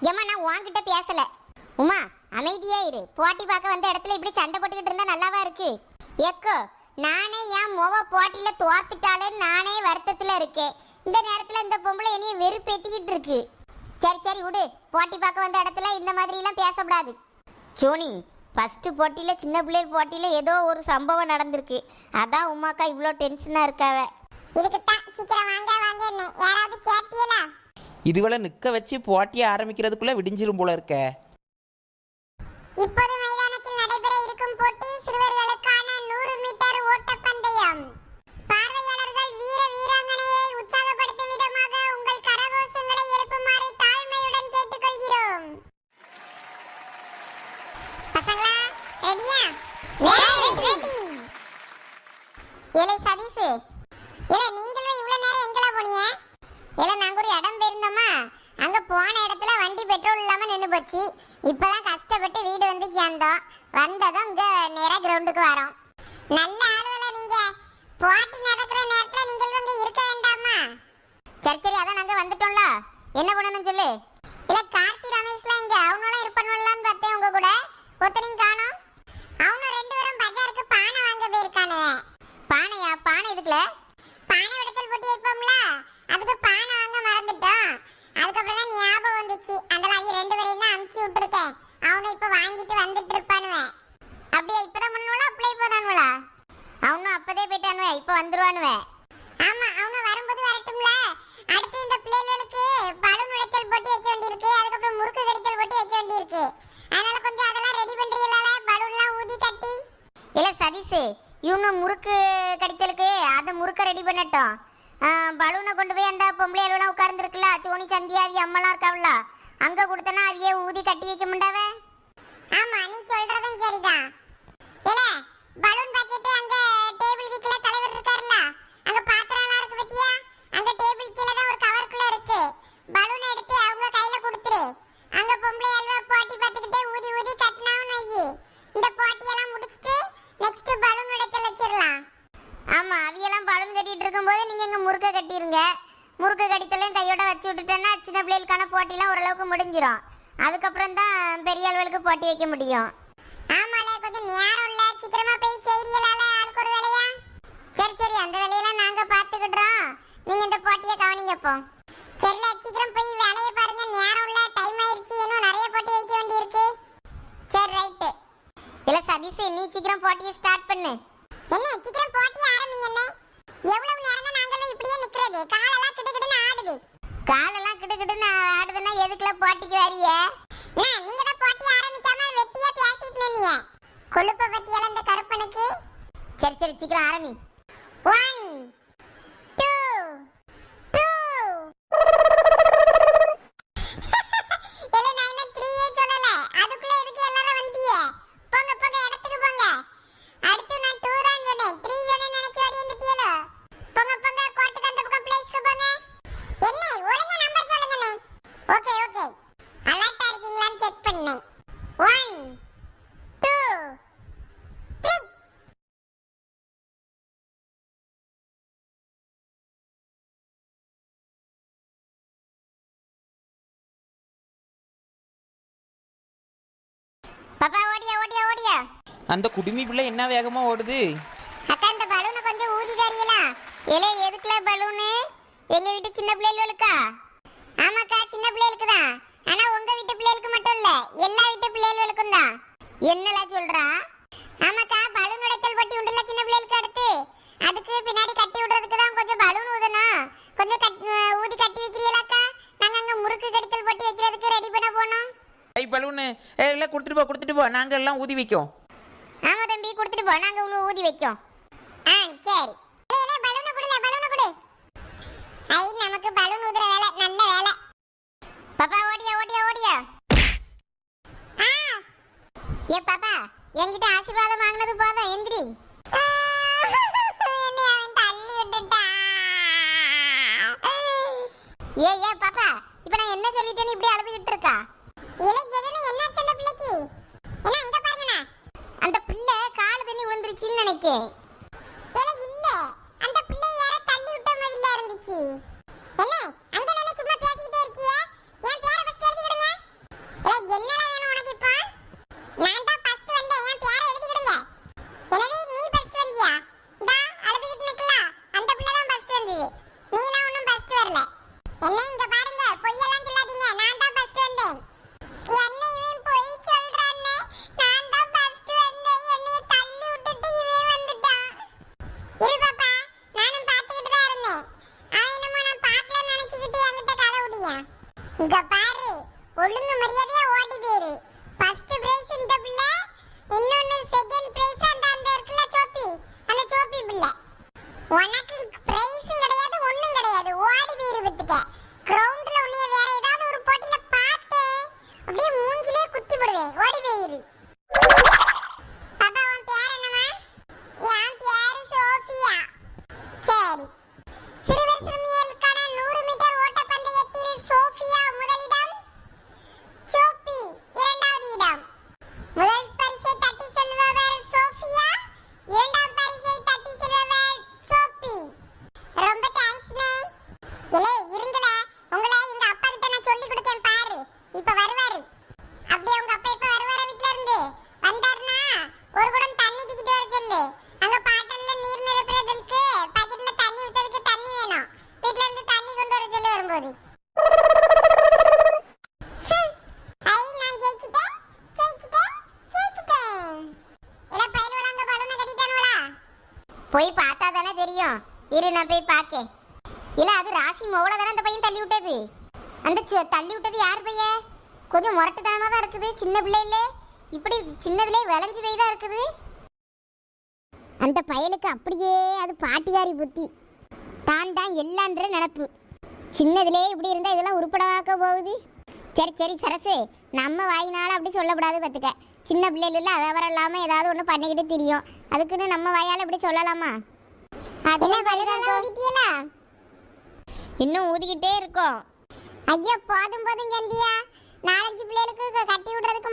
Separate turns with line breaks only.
ஏம்மா நான் உன்கிட்ட பேசல. உமா அமைதியா இரு. போட்டி பார்க்க வந்த இடத்துல இப்படி சண்டை போட்டுக்கிட்டு இருந்தா நல்லாவா இருக்கு? எக்கோ நானே என் முக போட்டியில தோத்துட்டாலே நானே வருத்தத்துல இருக்கேன். இந்த நேரத்துல இந்த பொம்பளை என்னைய வெறுப்பேத்திக்கிட்டு இருக்கு. சரி சரி விடு. போட்டி பார்க்க வந்த இடத்துல இந்த மாதிரி எல்லாம் பேசக்கூடாது. சோனி ஃபஸ்ட்டு போட்டியில் சின்ன பிள்ளைகள் போட்டியில் ஏதோ ஒரு சம்பவம் நடந்திருக்கு. அதான் உமாக்கா இவ்வளோ டென்ஷனாக இருக்காவ.
இதுக்கு தான் சீக்கிரம் வாங்க வாங்க என்ன? யாராவது
இதுவளை நிற்க வச்சு போட்டியை ஆரம்பிக்கிறதுக்குள்ளே விடிஞ்சிரும் போல இருக்க.
போச்சு. இப்போதான் கஷ்டப்பட்டு வீடு வந்து சேர்ந்தோம். வந்ததும் இங்க நேரா கிரவுண்டுக்கு வரோம். நல்ல ஆளுவல நீங்க. போட்டி நடக்கிற நேரத்துல நீங்கள் வந்து இருக்க வேண்டாமா?
சரி சரி அதான் நாங்கள் வந்துட்டோம்ல. என்ன பண்ணணும் சொல்லு?
இல்ல கார்த்தி ரமேஷ்லாம் இங்க. அவனும் இருப்பானுலான்னு பார்த்தேன் உங்க கூட. ஒத்தனையும் காணும். அவனும் ரெண்டு பேரும் பஜாருக்கு பானை வாங்க போயிருக்கானு
பானையா? பானை இதுக்குல
பானை உடைத்தல் போட்டி வைப்போம்ல அதுக்கு பானை வாங்க மறந்துட்டோம் அதுக்கப்புறம் தான் ஞாபகம் வந்துச்சு அதனால அவங்க ரெண்டு பேரையும் தான் அனுப்பிச்சு விட்டுருக்கேன் அவனை இப்ப வாங்கிட்டு வந்துட்டு இருப்பானுவேன்
அப்படியே இப்பதான் பண்ணுவா அப்ளை பண்ணானுவலா அவனும் அப்பதே போயிட்டானுவே இப்போ வந்துருவானுவே.
ஆமா அவனும் வரும்போது வரட்டும்ல. அடுத்து இந்த பிள்ளைகளுக்கு பலூன் உடைத்தல் போட்டி வைக்க வேண்டியிருக்கு. அதுக்கப்புறம் முறுக்கு கடித்தல் போட்டி வைக்க வேண்டியிருக்கு. அதனால கொஞ்சம் அதெல்லாம் ரெடி பண்றீங்களா பலூன்லாம் ஊதி கட்டி.
இல்ல சதீஷ் இவனு முறுக்கு கடித்தலுக்கு அதை முறுக்க ரெடி பண்ணட்டும். பலூனை கொண்டு போய் அந்த பொம்பளை அளவுலாம் உட்கார்ந்துருக்குல்ல சோனி சந்தியாவி அம்மலாம் இருக்காவில்ல இருக்காவுல அங்கே கொடுத்தனா அவிய ஊதி கட்டி வைக்க முடியாவே
ஆமா நீ சொல்றதும் சரிதான் இல்ல பலூன் பாக்கெட் அங்க டேபிள் கீழ தலைவர் இருக்கார்ல அங்க பாத்திரம்லாம் இருக்கு பத்தியா? அந்த டேபிள் கீழ தான் ஒரு கவர்க்குள்ள இருக்கு. பலூன் எடுத்து அவங்க கையில கொடுத்துரு. அங்க பொம்பளை அல்வா போட்டி பார்த்துக்கிட்டே ஊதி ஊதி கட்டினாவும் வை இந்த போட்டியெல்லாம் முடிச்சிட்டு நெக்ஸ்ட் பலூன் உடைத்தல் வச்சிடலாம்
ஆமாம் அவியெல்லாம் பலூன் கட்டிட்டு இருக்கும்போது நீங்கள் இங்கே முறுக்க கட்டிருங்க. முறுக்கு கடித்தலையும் கையோட வச்சு விட்டுட்டேன்னா சின்ன பிள்ளைகளுக்கான போட்டிலாம் ஓரளவுக்கு முடிஞ்சிடும் அதுக்கப்புறம் தான் பெரிய அளவுக்கு போட்டி வைக்க முடியும்.
ஆமால கொஞ்சம் நேரம் இல்ல. சீக்கிரமா போய் செய்றீங்களால? ஆளுக்கு ஒரு வேலையா?
சரி சரி. அந்த வேலையெல்லாம் நாங்கள் பாத்துக்கிடுறோம். நீங்கள் இந்த போட்டியை கவனிங்க இப்போ.
சரில சீக்கிரம் போய் வேலையை பாருங்க. நேரம் இல்ல டைம் ஆயிருச்சு இன்னும் நிறைய போட்டி வைக்க வேண்டியிருக்கு.
சரி ரைட்டு. இல்லை சதீஷ் நீ சீக்கிரம் போட்டியை ஸ்டார்ட் பண்ணு
என்ன சீக்கிரம் போட்டி ஆரம்பிங்க என்ன எவ்வளவு நேரம் தான் நாங்களும் இப்படியே நிக்கிறது காலெல்லாம் கிட்ட கிட்டன்னு ஆடுது
காலெல்லாம் கிட்டு கிட்டுன்னு எதுக்குள்ள போட்டிக்கு வரிய?
அண்ணா, நீங்க தான் போட்டி ஆரம்பிக்காம வெட்டியா பேசிட்டு நின்னீங்க? கொழுப்ப பத்தி இழந்த கருப்பனுக்கு?
சரி சரி சீக்கிரம் ஆரம்பி
ஒன் டூ டூ இல்ல நான் இன்னும் த்ரீயே சொல்லல அதுக்குள்ள எதுக்கு எல்லாரும் வந்தீங்க போங்க போங்க இடத்துக்கு போங்க அடுத்து நான் டூ தான் சொன்னேன் த்ரீ சொன்னேன் நினைச்சு ஓடி வந்துட்டீங்களோ போங்க போங்க கோட்டுக்கு அந்த பக்கம் பிளேஸ்க்கு போங்க என்ன ஒழுங்கா நம்பர் சொல்லுங்கண்ணே ஓகே ஓகே. அலர்ட்டா இருக்கீங்களான்னு செக் பண்ணேன். ஒன் டூ த்ரீ
பாப்பா ஓடியா ஓடியா ஓடியா.
அந்த குடுமி பிள்ளை என்ன வேகமாக ஓடுது?
அக்கா இந்த பலூனை கொஞ்சம் ஊதி தரீங்களா? இலே எதுக்குல பலூனு? எங்க வீட்டு சின்ன பிள்ளைகளுக்கா ஆமாக்கா சின்ன பிள்ளைகளுக்கு தான் ஆனா உங்க வீட்டு பிள்ளைகளுக்கு மட்டும் இல்ல எல்லா வீட்டு பிள்ளைகளுக்கும் தான். என்னல சொல்றா? ஆமாக்கா பலூன் உடைத்தல் போட்டி உண்டுல சின்ன பிள்ளைகளுக்கு அடுத்து? அதுக்கு பின்னாடி கட்டி விடுறதுக்கு தான் கொஞ்சம் பலூன் ஊதணும். கொஞ்சம் கட்- ஊதி கட்டி வைக்கிறீங்களாக்கா? நாங்க அங்க முறுக்கு கடித்தல் போட்டி வைக்கிறதுக்கு ரெடி பண்ண போனோம்.
ஐ பலூனு ஏ இல்லை கொடுத்துட்டு போ கொடுத்துட்டு போ. நாங்கள் எல்லாம் ஊதி வைக்கோம்.
ஆமா தம்பி கொடுத்துட்டு போ. நாங்க ஊதி வைக்கோம்.
ஆ சரி ஏய், ஏய், பலூனை குடுல பலூனை குடு ஐ நமக்கு பலூன் ஊதுற வேலை நல்ல வேலை.
பாப்பா ஓடியா ஓடியா ஓடியா. ஏ பாப்பா என்கிட்ட ஆசீர்வாதம் வாங்கினது போதும் எந்திரி. ஏ ஏ பாப்பா இப்போ நான் என்ன சொல்லிட்டேன்னு இப்படி அழுதுகிட்டு
பேசுறியா இங்க பாரு
ஒழுங்கு மரியாதையா ஓடி போயிரு. ஃபர்ஸ்ட் பிரைஸ் இந்த புள்ள இன்னொன்னு செகண்ட் பிரைஸ் அந்த அந்த இருக்குல சோப்பி அந்த சோப்பி புள்ள. உனக்கு பிரைஸும் கிடையாது.
போய் பார்த்தா தானே தெரியும். இரு நான் போய் பார்க்கேன் இல்ல அது ராசி மோள தானே அந்த பையன் தள்ளி விட்டது? அந்த சு- தள்ளி விட்டது யார் பையன் கொஞ்சம் முரட்டுத்தனமா தான் இருக்குது சின்ன பிள்ளையிலே. இப்படி சின்னதுலே விளைஞ்சு போய் தான் இருக்குது. அந்த பயலுக்கு அப்படியே அது பாட்டியாரி புத்தி. தான் தான் எல்லான்ற நினப்பு. சின்னதுலே இப்படி இருந்தால் இதெல்லாம் உருப்படவாக்க போகுது. சரி சரி சரசு நம்ம வாயினால அப்படி சொல்லக்கூடாது பார்த்துக்க. சின்ன பிள்ளைல விவரம் இல்லாம ஏதாவது ஒன்று பண்ணிக்கிட்டு தெரியும். அதுக்குன்னு நம்ம வாயால அப்படி சொல்லலாமா? இன்னும் ஊதிக்கிட்டே இருக்கோம்.
ஐயோ போதும் போதும் சந்தியா. நாலஞ்சு பிள்ளைகளுக்கு கட்டி விடுறதுக்கு